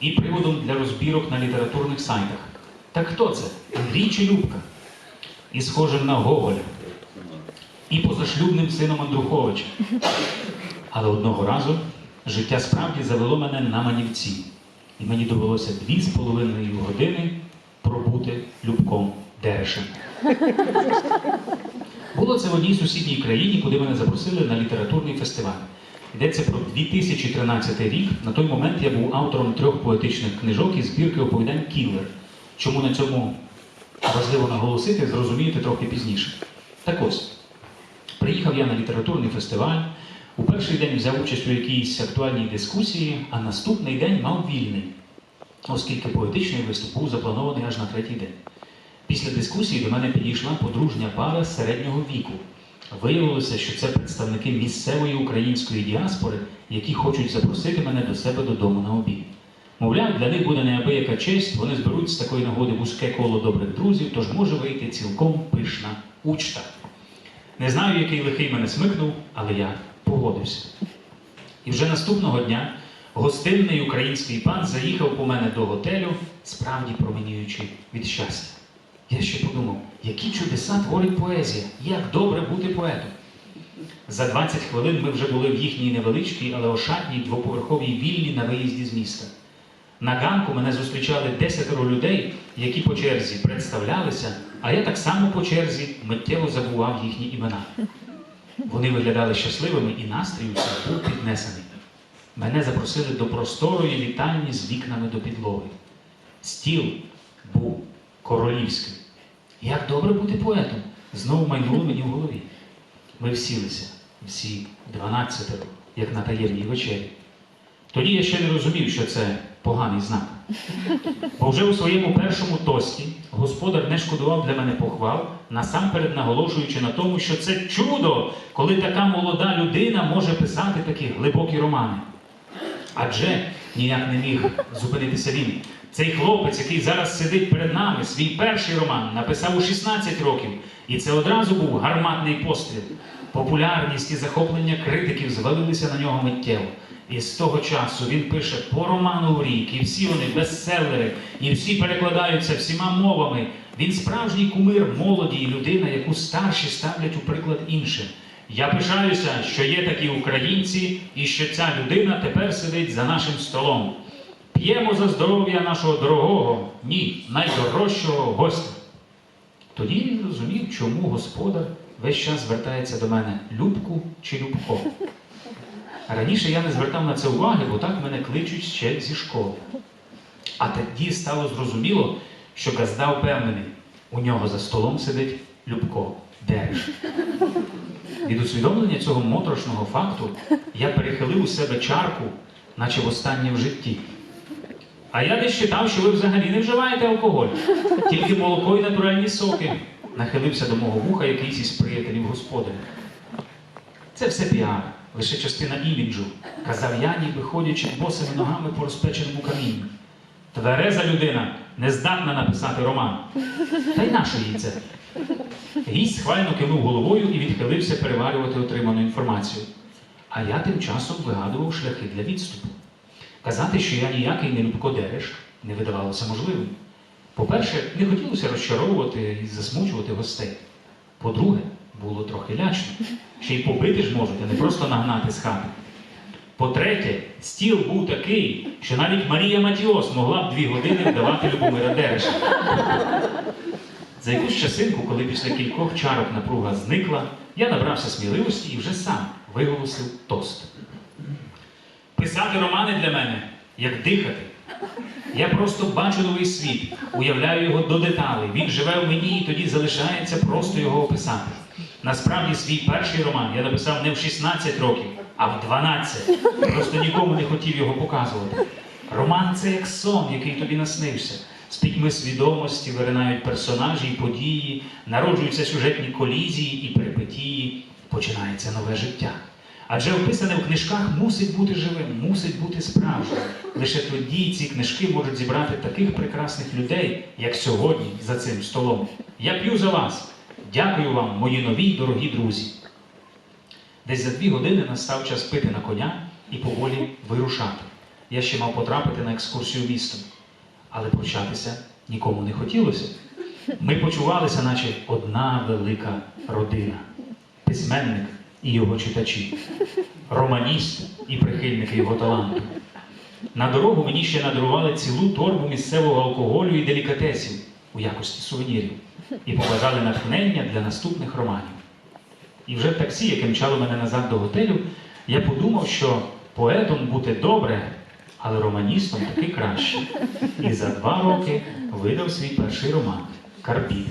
і приводом для розбірок на літературних сайтах. Так хто це? Андрій чи Любка? І схожим на Гоголя, і позашлюбним сином Андруховича. Але одного разу життя справді завело мене на манівці, і мені довелося дві з половиною години пробути Любком Дерешем. Було це в одній сусідній країні, куди мене запросили на літературний фестиваль. Йдеться про 2013 рік. На той момент я був автором трьох поетичних книжок із збірки оповідань Кіллер. Чому на цьому важливо наголосити, зрозумієте трохи пізніше. Так ось, приїхав я на літературний фестиваль. У перший день взяв участь у якійсь актуальній дискусії, а наступний день мав вільний, оскільки поетичний виступ був запланований аж на третій день. Після дискусії до мене підійшла подружня пара середнього віку. Виявилося, що це представники місцевої української діаспори, які хочуть запросити мене до себе додому на обід. Мовляв, для них буде неабияка честь, вони зберуть з такої нагоди вузьке коло добрих друзів, тож може вийти цілком пишна учта. Не знаю, який лихий мене смикнув, але я погодився. І вже наступного дня гостинний український пан заїхав по мене до готелю, справді променюючи від щастя. Я ще подумав, які чудеса творить поезія, як добре бути поетом. За 20 хвилин ми вже були в їхній невеличкій, але ошатній двоповерховій віллі на виїзді з міста. На ганку мене зустрічали десятеро людей, які по черзі представлялися, а я так само по черзі миттєво забував їхні імена. Вони виглядали щасливими і настрій у всіх був піднесений. Мене запросили до просторої вітальні з вікнами до підлоги. Стіл був королівський. Як добре бути поетом, знову майнуло мені в голові. Ми всілися, всі дванадцятеро, як на таємній вечері. Тоді я ще не розумів, що це поганий знак. Бо вже у своєму першому тості господар не шкодував для мене похвал, насамперед наголошуючи на тому, що це чудо, коли така молода людина може писати такі глибокі романи. Адже ніяк не міг зупинитися він. Цей хлопець, який зараз сидить перед нами, свій перший роман написав у 16 років, і це одразу був гарматний постріл. Популярність і захоплення критиків звалилися на нього миттєво. І з того часу він пише по роману в рік, і всі вони бестселери, і всі перекладаються всіма мовами. Він справжній кумир молоді і людина, яку старші ставлять у приклад іншим. Я пишаюся, що є такі українці, і що ця людина тепер сидить за нашим столом. П'ємо за здоров'я нашого дорогого, ні, найдорожчого гостя. Тоді він зрозумів, чому господар весь час звертається до мене Любку чи Любко. Раніше я не звертав на це уваги, бо так мене кличуть ще зі школи. А тоді стало зрозуміло, що газда впевнений, у нього за столом сидить Любко Дереш. Від усвідомлення цього моторошного факту я перехилив у себе чарку, наче востаннє в житті. А я десь читав, що ви взагалі не вживаєте алкоголь, тільки молоко і натуральні соки. Нахилився до мого вуха якийсь із приятелів господаря. Це все піар, лише частина іміджу, казав я, ніби ходячи босими ногами по розпеченому камінню. Твереза людина не здатна написати роман. Та й нащо їй це? Гість схвально кивнув головою і відхилився переварювати отриману інформацію. А я тим часом вигадував шляхи для відступу. Казати, що я ніякий не Любко Дереш, не видавалося можливим. По-перше, не хотілося розчаровувати і засмучувати гостей. По-друге, було трохи лячно. Ще й побити ж можуть, а не просто нагнати з хати. По-третє, стіл був такий, що навіть Марія Матіос могла б дві години вдавати Любомира Дереша. За якусь часинку, коли після кількох чарок напруга зникла, я набрався сміливості і вже сам виголосив тост. Писати романи для мене як дихати. Я просто бачу новий світ, уявляю його до деталей. Він живе в мені і тоді залишається просто його описати. Насправді, свій перший роман я написав не в 16 років, а в 12. Просто нікому не хотів його показувати. Роман це як сон, який тобі наснився. З пітьми свідомості виринають персонажі і події, народжуються сюжетні колізії і перипетії, починається нове життя. Адже описане в книжках мусить бути живим, мусить бути справжнім. Лише тоді ці книжки можуть зібрати таких прекрасних людей, як сьогодні, за цим столом. Я п'ю за вас. Дякую вам, мої нові дорогі друзі. Десь за дві години настав час пити на коня і поволі вирушати. я ще мав потрапити на екскурсію містом. Але прощатися нікому не хотілося. Ми почувалися, наче одна велика родина. Письменник і його читачі, романіст і прихильники його таланту. На дорогу мені ще надарували цілу торбу місцевого алкоголю і делікатесів у якості сувенірів і побажали натхнення для наступних романів. І вже в таксі, яке мчало мене назад до готелю, я подумав, що поетом бути добре, але романістом таки краще. І за два роки видав свій перший роман Карпіт.